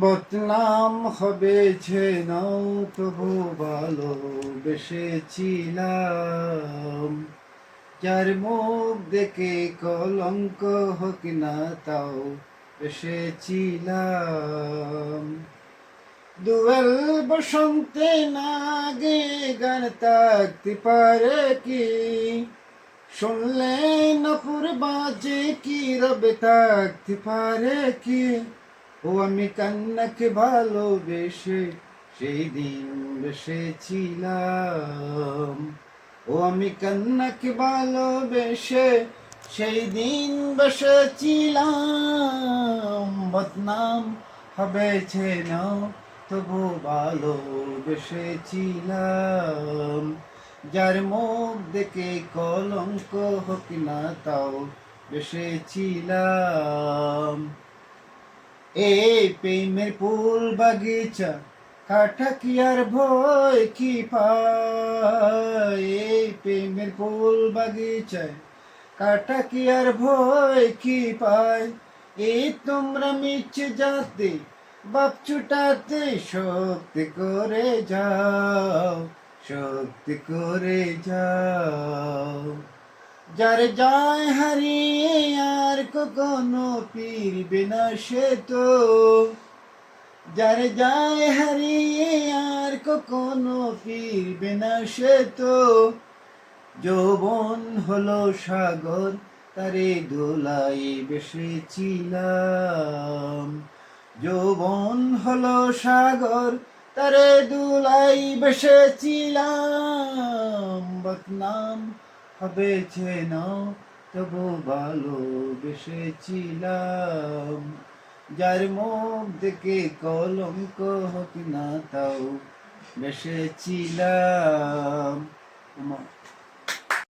বদনাম হবে যেন তবু ভালো বেসেছিলাম যার মুখ দেখে কলঙ্ক হোক না তাও বেসেছিলাম দুয়েল বসন্তে না গে গান থাকতে পারে কি? শুনলে নপুর বাজে কি, রবে থাকতে পারে কি? ও আমি কান্নাকে ভালোবেসে সেই দিন বেসেছিলাম ও আমি কান্নাকে ভালোবেসে সেই দিন বসেছিলাম বদনাম হবে যেন তবু ভালো বেসেছিলাম যার মুখ দেখে কলঙ্ক হোক না তাও বেসেছিলাম। এই প্রেমের ফুল বাগিচা কাঠা কি আর ভয় কি পায়? এই প্রেমের ফুল বাগিচায় কাটা কি আর ভয় কি পায়? এই তোমরা মিছে যাতে বাপ ছুটাতে শক্তি করে যাও, শক্তি করে যাও। যার যায় হারিয়ে আর কখনো ফিরবে না সে তো। যার যায় হারিয়ে আর কখনো ফিরবে না সে তো। যৌবন হলো সাগর, তারে দোলাই বেসেছিলাম। যৌবন হলো সাগর, তারে দুলাই বেসেছিলাম। বদনাম হবে না তবু ভালো বেসেছিলাম যার মুখ দেখে কলঙ্ক হোক না তাও বেসেছিলাম।